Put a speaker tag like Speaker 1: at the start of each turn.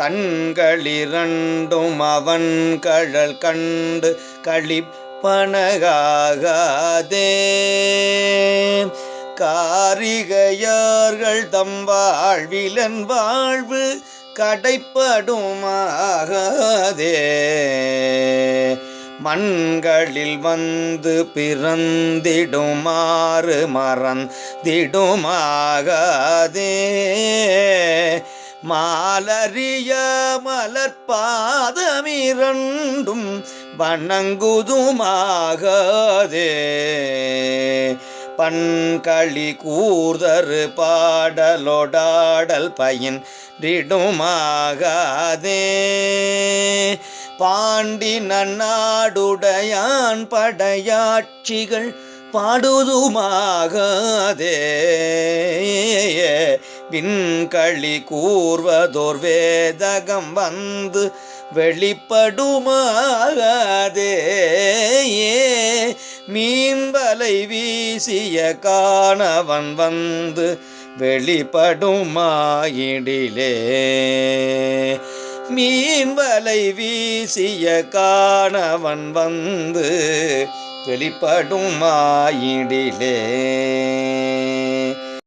Speaker 1: கண்களிரண்டும் அவன் கழல் கண்டு களிப்பனகாகாதே காரிகையார்கள் தம் வாழ்விலன் வாழ்வு கடைப்படுமாகாதே. மண்களில் வந்து பிறந்திடுமாறு மறந்திடுமாகாதே. மாலறிய மலர்பாதமிரண்டும் வணங்குதுமாகதே. பண்களி கூர்தரு பாடலொடாடல் பயின் திடுமாகாதே பாண்டி நன்னாடுடையான் படையாட்சிகள் பாடுதுமாகாதே. விண்களி கூர்வதோர் வேதகம் வந்து வெளிப்படுமாகாதே மீன்பலை வீசிய காணவன் வந்து வெளிப்படுமாயிடிலே. மீன்வலை வீசிய காணவன் வந்து வெளிப்படுமாயிடிலே.